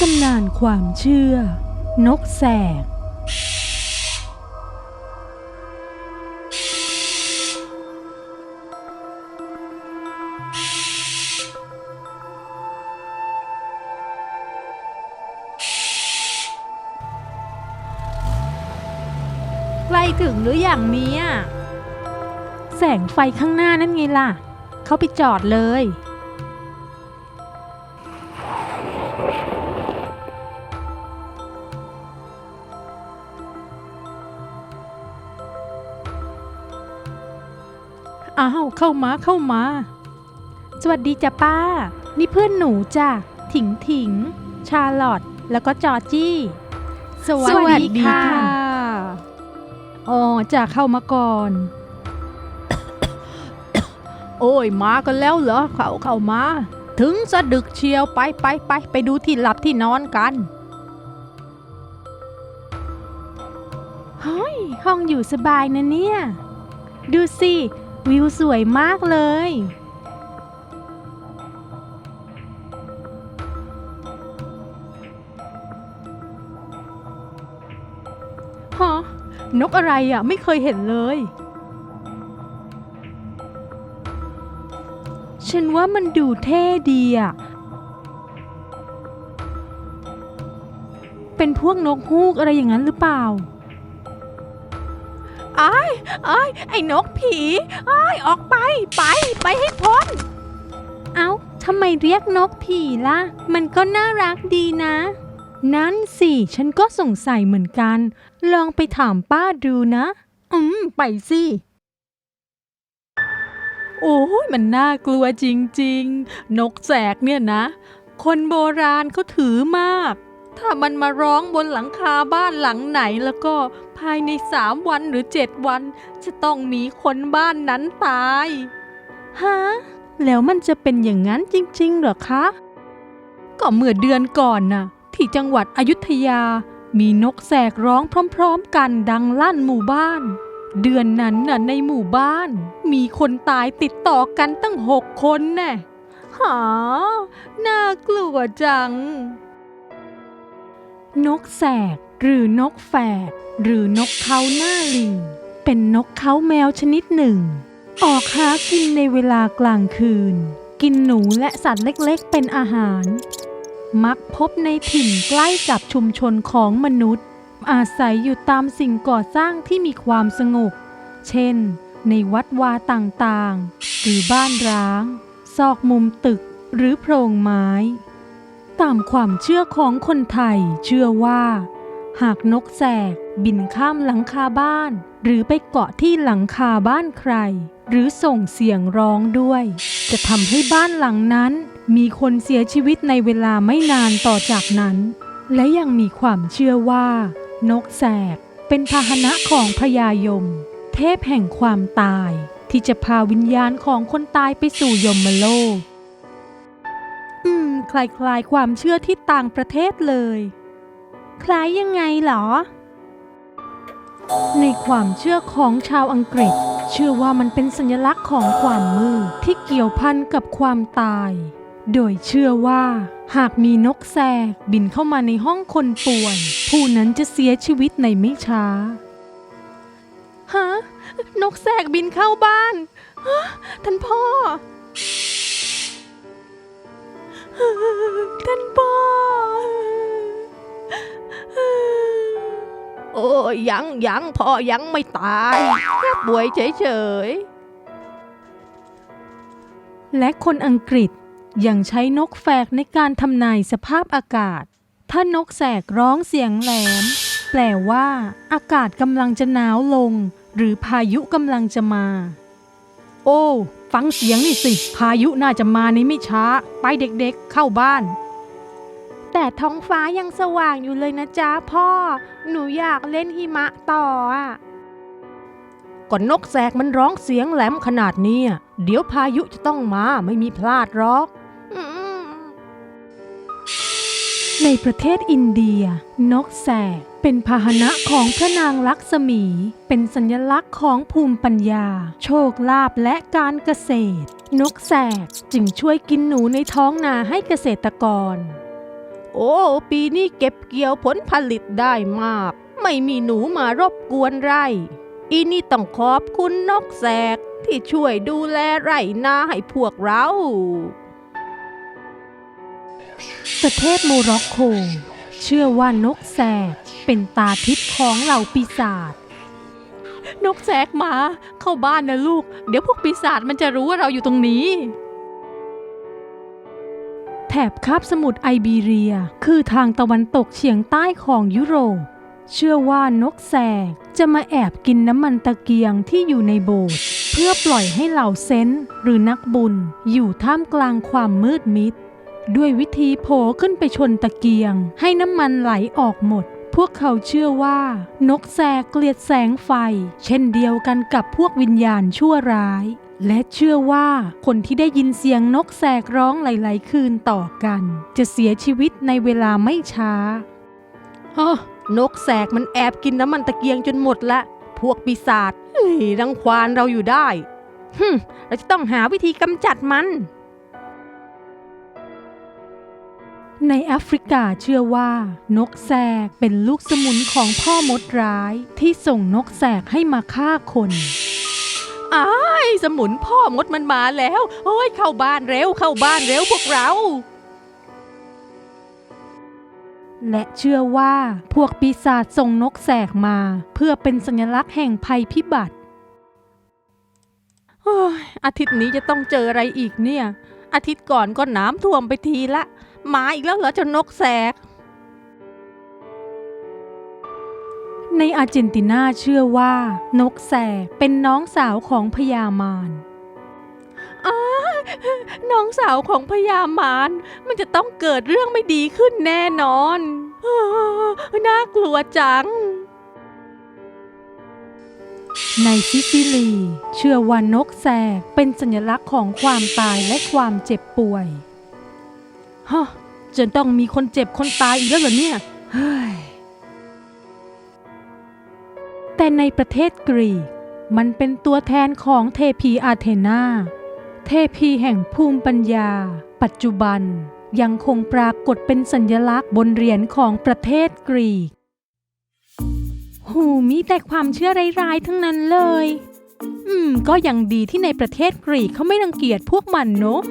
ตำนานความเชื่อ นกแสก ใกล้ถึงหรืออย่างเนี้ยแสงไฟข้างหน้านั่นไงล่ะ เขาไปจอดเลย อ้าวเข้ามาเข้ามา สวัสดีจ้ะป้า นี่เพื่อนหนูจ้ะถิงถิง ชาลอตแล้วก็จอร์จี้ สวัสดีค่ะ อ๋อจะเข้ามาก่อน โอ้ยมากันแล้วเหรอ เข้าเข้ามา ถึงสะดึกเชียวไปไปไปไปดูที่หลับที่นอนกันเฮ้ยห้องอยู่สบายนะเนี่ย ดูสิ วิวสวยมากเลย ฮะ นกอะไรอะ ไม่เคยเห็นเลย ฉันว่ามันดูเท่ดีอะ เป็นพวกนกฮูกอะไรอย่างนั้นหรือเปล่า อ้ายอ้ายไอ้นกผีอ้ายออกไป ไป ไปให้พ้น เอ้าทำไมเรียกนกผีล่ะ มันก็น่ารักดีนะ นั่นสิ ฉันก็สงสัยเหมือนกัน ลองไปถามป้าดูนะ อืม ไปสิโอ้ยมันน่ากลัวจริงๆ นกแสกเนี่ยนะ คนโบราณเขาถือมาก ถ้ามันมาร้องบนหลังคาบ้านหลังไหนแล้วก็ ภายในสามวันหรือเจ็ดวัน จะต้องมีคนบ้านนั้นตายฮะแล้วมันจะเป็นอย่างนั้นจริงๆเหรอคะ ก็เมื่อเดือนก่อนน่ะ ที่จังหวัดอยุธยา มีนกแสกร้องพร้อมๆกันดังลั่นหมู่บ้าน เดือนนั้นน่ะในหมู่บ้าน มีคนตายติดต่อกันตั้งหกคนแน่หาน่ากลัวจัง นกแสก หรือนกแฝกหรือนกเขาหน้าลิง เป็นนกเขาแมวชนิดหนึ่ง ออกหากินในเวลากลางคืน กินหนูและสัตว์เล็กๆ เป็นอาหาร มักพบในถิ่นใกล้กับชุมชนของมนุษย์ อาศัยอยู่ตามสิ่งก่อสร้างที่มีความสงบ เช่น ในวัดวาต่างๆ หรือบ้านร้าง ซอกมุมตึกหรือโพรงไม้ ตามความเชื่อของคนไทยเชื่อว่า หากนกแสกบินข้ามหลังคาบ้าน หรือไปเกาะที่หลังคาบ้านใคร หรือส่งเสียงร้องด้วย จะทำให้บ้านหลังนั้น มีคนเสียชีวิตในเวลาไม่นานต่อจากนั้น และยังมีความเชื่อว่า นกแสกเป็นพาหนะของพญายม เทพแห่งความตาย ที่จะพาวิญญาณของคนตายไปสู่ยมโลก อืม คล้ายๆความเชื่อที่ต่างประเทศเลย คล้ายยังไงเหรอ ในความเชื่อของชาวอังกฤษ เชื่อว่ามันเป็นสัญลักษณ์ของความมืดที่เกี่ยวพันกับความตาย โดยเชื่อว่า หากมีนกแสกบินเข้ามาในห้องคนป่วย ผู้นั้นจะเสียชีวิตในไม่ช้าฮะนกแสกบินเข้าบ้านฮะท่านพ่อ ท่านพ่อ โอ้ยังยังพ่อยังไม่ตายแค่ป่วยเฉยและคนอังกฤษยังใช้นกแฝกในการทำนายสภาพอากาศ ถ้านกแสกร้องเสียงแหลม แปลว่าอากาศกำลังจะหนาวลง หรือพายุกำลังจะมา โอ้ ฟังเสียงนี่สิ พายุน่าจะมาในไม่ช้า ไปเด็กๆ เข้าบ้าน แต่ท้องฟ้ายังสว่างอยู่เลยนะจ๊ะพ่อ หนูอยากเล่นหิมะต่ออะๆก่อนนกแสกมันร้องเสียงแหลมขนาดเนี้ยเดี๋ยวพายุจะต้องมาไม่มีพลาดหรอกอืมในประเทศอินเดีย นกแสกเป็นพาหนะของพระนางลักษมี เป็นสัญลักษณ์ของภูมิปัญญา โชคลาภและการเกษตร นกแสกจึงช่วยกินหนูในท้องนาให้เกษตรกร โอ้ ปีนี้เก็บเกี่ยวผลผลิตได้มาก ไม่มีหนูมารบกวนไร่ อีนี่ต้องขอบคุณนกแสกที่ช่วยดูแลไร่นาให้พวกเรา ประเทศโมร็อกโกเชื่อว่านกแสกเป็นตาทิพย์ของเหล่าปีศาจ นกแสกมา เข้าบ้านนะลูก เดี๋ยวพวกปีศาจมันจะรู้ว่าเราอยู่ตรงนี้ แถบคาบสมุทรไอบีเรีย คือทางตะวันตกเฉียงใต้ของยุโรป เชื่อว่านกแสกจะมาแอบกินน้ำมันตะเกียงที่อยู่ในโบสถ์เพื่อปล่อยให้เหล่าเซนต์หรือนักบุญอยู่ท่ามกลางความมืดมิด ด้วยวิธีโผล่ขึ้นไปชนตะเกียง ให้น้ำมันไหลออกหมด พวกเขาเชื่อว่า นกแสกเกลียดแสงไฟ เช่นเดียวกันกับพวกวิญญาณชั่วร้าย และเชื่อว่าคนที่ได้ยินเสียงนกแสกร้องหลาย ๆ คืนต่อกัน จะเสียชีวิตในเวลาไม่ช้าฮะนกแสกมันแอบกินน้ำมันตะเกียงจนหมดละ พวกปีศาจเฮ้ยรังควานเราอยู่ได้ฮึมเราจะต้องหาวิธีกำจัดมัน ในแอฟริกาเชื่อว่า นกแสกเป็นลูกสมุนของพ่อมดร้ายที่ส่งนกแสกให้มาฆ่าคน อ้ายสมุนพ่อมดมันมาแล้ว โอ้ยเข้าบ้านเร็วเข้าบ้านเร็วพวกเรา และเชื่อว่าพวกปีศาจส่งนกแสกมา เพื่อเป็นสัญลักษณ์แห่งภัยพิบัติอาทิตย์นี้จะต้องเจออะไรอีกเนี่ย อาทิตย์ก่อนก็น้ำท่วมไปทีละ มาอีกแล้วเหรอเจ้านกแสก ในอาร์เจนตินาเชื่อว่านกแสกเป็นน้องสาวของพญามารน้องสาวของพญามารมันจะต้องเกิดเรื่องไม่ดีขึ้นแน่นอนเออน่ากลัวจัง ในซิซิลี เชื่อว่านกแสกเป็นสัญลักษณ์ของความตายและความเจ็บป่วยฮะจนต้องมีคนเจ็บคนตายอีกแล้วเหรอเนี่ย เฮ้ย แต่ในประเทศกรีก มันเป็นตัวแทนของเทพีอาเทนาเทพีแห่งภูมิปัญญา ปัจจุบันยังคงปรากฏเป็นสัญลักษณ์บนเหรียญของประเทศกรีก หูมีแต่ความเชื่อร้ายๆทั้งนั้นเลย อืม ก็ยังดีที่ในประเทศกรีกเขาไม่รังเกียจพวกมันเนอะ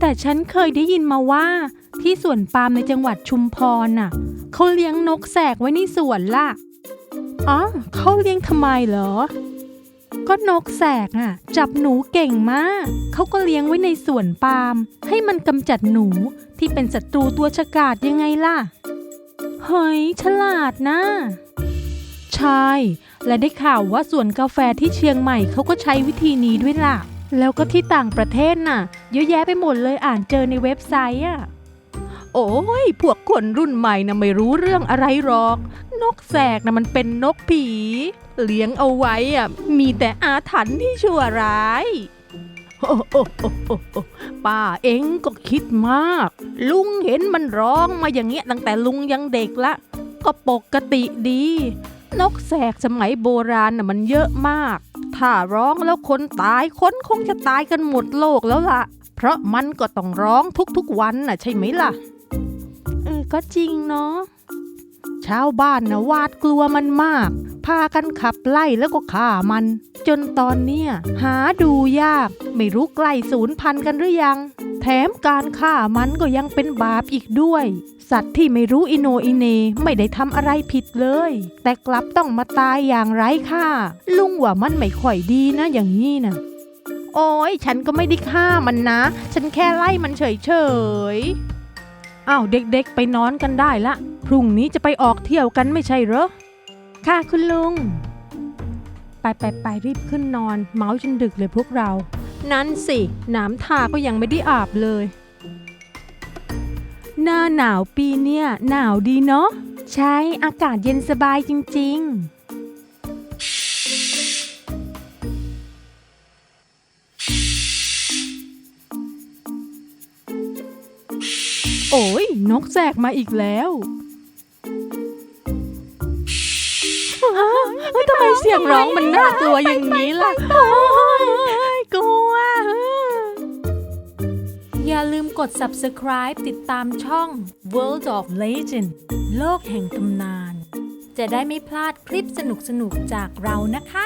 แต่ฉันเคยได้ยินมาว่า ที่สวนปาล์มในจังหวัดชุมพรน่ะเขาเลี้ยงนกแสกไว้ในสวนล่ะ อ๋อเขาเลี้ยงทำไมเหรอ ก็นกแสกอะ จับหนูเก่งมาก เขาก็เลี้ยงไว้ในสวนปาล์มให้มันกำจัดหนูที่เป็นศัตรูตัวฉกาจยังไงล่ะ เฮ้ย ฉลาดนะใช่ และได้ข่าวว่าสวนกาแฟที่เชียงใหม่เขาก็ใช้วิธีนี้ด้วยล่ะ แล้วก็ที่ต่างประเทศน่ะ เยอะแยะไปหมดเลยอ่านเจอในเว็บไซต์อะ โอ้ย พวกคนรุ่นใหม่นะไม่รู้เรื่องอะไรหรอก นกแสกนะมันเป็นนกผี เลี้ยงเอาไว้อะ มีแต่อาถรรพ์ที่ชั่วร้ายโอ้โหป้าเองก็คิดมาก ลุงเห็นมันร้องมาอย่างเงี้ยตั้งแต่ลุงยังเด็กละ ก็ปกติดี นกแสกสมัยโบราณน่ะมันเยอะมาก ถ้าร้องแล้วคนตายคนคงจะตายกันหมดโลกแล้วล่ะ เพราะมันก็ต้องร้องทุกๆวันน่ะใช่ไหมล่ะ ก็จริงเนาะชาวบ้านนะหวาดกลัวมันมาก พากันขับไล่แล้วก็ฆ่ามัน จนตอนเนี้ยหาดูยาก ไม่รู้ใกล้ศูนย์พันกันหรือยัง แถมการฆ่ามันก็ยังเป็นบาปอีกด้วย สัตว์ที่ไม่รู้อิโนอิเนไม่ได้ทำอะไรผิดเลย แต่กลับต้องมาตายอย่างไร้ค่า ลุงว่ามันไม่ค่อยดีนะอย่างนี้นะโอ้ยฉันก็ไม่ได้ฆ่ามันนะ ฉันแค่ไล่มันเฉยๆ อ้าวเด็กๆ ไปนอนกันได้ละ พรุ่งนี้จะไปออกเที่ยวกันไม่ใช่เหรอ ค่ะคุณลุง ไปไปไปรีบขึ้นนอน เมาจนดึกเลยพวกเรา นั่นสิน้ำทาก็ยังไม่ได้อาบเลย หน้าหนาวปีเนี้ยหนาวดีเนาะ ใช่ อากาศเย็นสบายจริง ๆ โอ้ยนกแสกมาอีกแล้วเฮ้ยทำไมเสียงร้องมันน่ากลัวอย่างนี้ล่ะโอ้ยกลัวๆอย่าลืมกด subscribe ติดตามช่อง World of Legend โลกแห่งตำนาน จะได้ไม่พลาดคลิปสนุกๆจากเรานะคะ